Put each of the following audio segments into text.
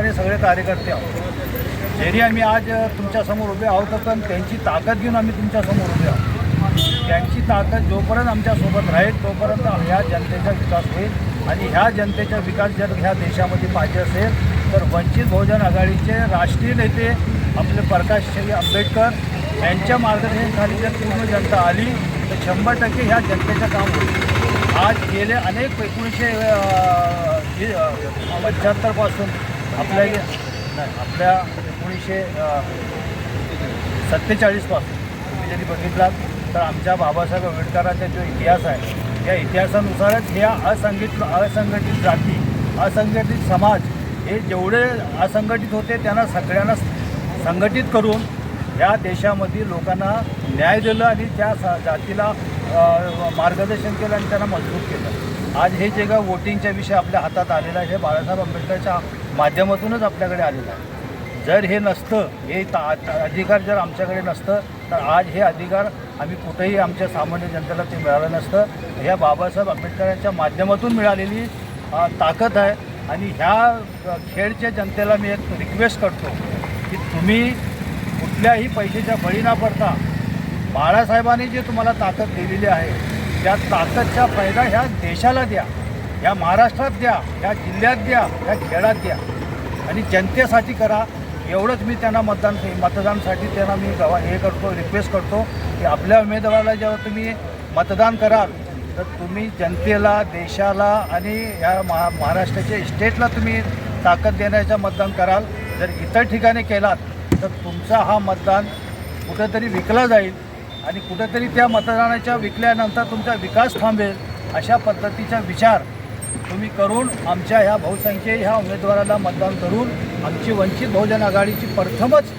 असणारे सगळे कार्यकर्ते आहोत. जरी आम्ही आज तुमच्यासमोर उभे आहोत पण त्यांची ताकद घेऊन आम्ही तुमच्यासमोर उभे आहोत. त्यांची ताकद जोपर्यंत आमच्यासोबत राहील तोपर्यंत ह्या जनतेचा विकास होईल आणि ह्या जनतेचा विकास जर ह्या देशामध्ये पाहिजे असेल तर वंचित बहुजन आघाडीचे राष्ट्रीय नेते आपले प्रकाश आंबेडकर यांच्या मार्गदर्शनाखाली जर पूर्ण जनता आली तर शंभर टक्के ह्या जनतेचं काम होईल. आज गेले अनेक एकोणीसशे पंच्याहत्तरपासून आपल्या नाही आपल्या एकोणीसशे सत्तेचाळीसपासून तुम्ही जरी बघितलात तर आमच्या बाबासाहेब आंबेडकरांचा जो इतिहास आहे या इतिहासानुसारच ह्या असंघटित असंघटित जाती असंघटित समाज हे जेवढे असंघटित होते त्यांना सगळ्यांना संघटित करून या देशामध्ये लोकांना न्याय दिलं आणि त्या जातीला मार्गदर्शन केलं आणि त्यांना मजबूत केलं. आज हे जे काय वोटिंगच्या विषय आपल्या हातात आलेला आहे हे बाळासाहेब आंबेडकरच्या माध्यमातूनच आपल्याकडे आलेलं आहे. जर हे नसतं हे ता- अधिकार जर आमच्याकडे नसतं तर आज हे अधिकार आम्ही कुठेही आमच्या सामान्य जनतेला ते मिळालं नसतं. ह्या बाबासाहेब आंबेडकरांच्या माध्यमातून मिळालेली ताकद आहे. आणि ह्या खेळच्या जनतेला मी एक रिक्वेस्ट करतो की तुम्ही कुठल्याही पैशाच्या बळी न पडता बाळासाहेबांनी जी तुम्हाला ताकद दिलेली आहे त्या ताकदचा फायदा ह्या देशाला द्या ह्या महाराष्ट्रात द्या ह्या जिल्ह्यात द्या ह्या खेळात द्या. आणि जनतेसाठी करा. एवढंच मी त्यांना मतदान मतदानसाठी त्यांना मी गवा हे करतो रिक्वेस्ट करतो की आपल्या उमेदवाराला जेव्हा तुम्ही मतदान कराल तर तुम्ही जनतेला देशाला आणि या महा महाराष्ट्राच्या स्टेटला तुम्ही ताकद देण्याचं मतदान कराल. जर इतर ठिकाणी केलात तर तुमचा हा मतदान कुठंतरी विकला जाईल. आणि कुठंतरी त्या मतदानाच्या विकल्यानंतर तुमचा विकास थांबेल अशा पद्धतीचा विचार तुम्ही करून आमच्या ह्या बहुसंख्ये ह्या उमेदवाराला मतदान करून आमची वंचित बहुजन आघाडीची प्रथमच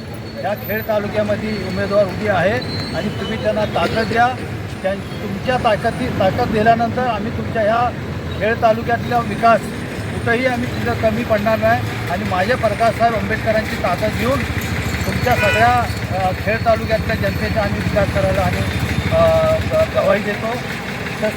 या खेड तालुक्यामध्ये उमेदवार उभी आहे आणि तुम्ही त्यांना ताकद द्या. त्या तुमच्या ताकदी ताकद दिल्यानंतर आम्ही तुमच्या ह्या खेड तालुक्यातला विकास कुठंही आम्ही तिथं कमी पडणार नाही. आणि माझे प्रकाशसाहेब आंबेडकरांची ताकद घेऊन तुमच्या सगळ्या खेळ खेड तालुक्यातल्या जनतेचा आम्ही विकास करायला आम्ही ग- गवाही देतो. तर